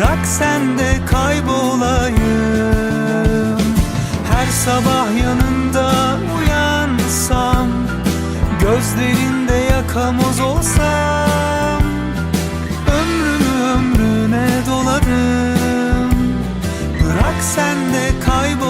Bırak sen de kaybolayım. Her sabah yanında uyansam Gözlerinde yakamoz olsam Ömrümü ömrüne dolarım. Bırak sen de kaybolayım